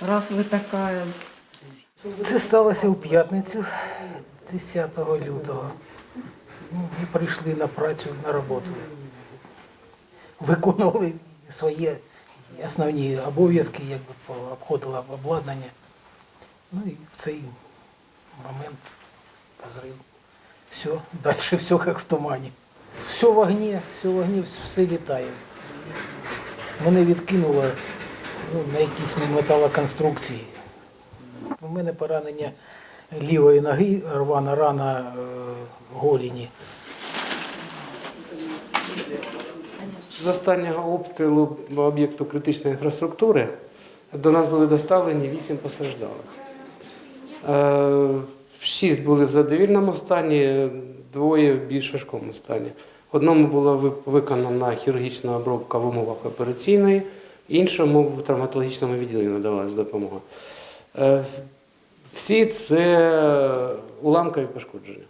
раз вы такая. Це сталося у п'ятницю 10 лютого. Ну, Ми прийшли на працю на роботу. Виконували свої основні обов'язки, якби обходили обладнання. Ну і в цей момент зрив. Все, далі все як в тумані. Все в огні, все в огні, все літає. Мене відкинуло ну, на якісь металоконструкції. У мене поранення лівої ноги, рвана рана е, голіні. З останнього обстрілу об'єкту критичної інфраструктури до нас були доставлені вісім постраждалих. Е, Шість були в задовільному стані, двоє в більш важкому стані. Одному була виконана хірургічна обробка в умовах операційної, іншому в травматологічному відділенні надавалася допомога. Е, Всі це уламкові пошкодження.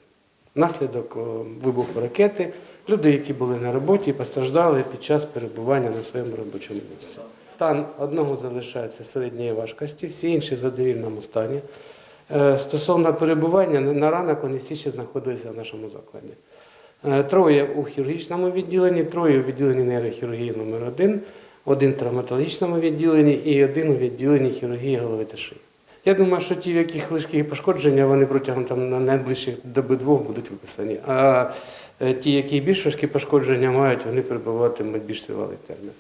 Наслідок вибуху ракети, люди, які були на роботі, постраждали під час перебування на своєму робочому місці. Стан одного залишається середньої важкості, всі інші в задовільному стані. Е, Стосовно перебування, на ранок вони всі ще знаходилися в нашому закладі. Е, Троє у хірургічному відділенні, троє у відділенні нейрохірургії номер 1 один в травматологічному відділенні і один у відділенні хірургії голови та шиї. Я думаю, що ті, в яких лишкі пошкодження, вони протягом там на найближчих доби двох будуть виписані. А е, ті, які більш важкі пошкодження мають, вони перебуватимуть більш тривалий термін.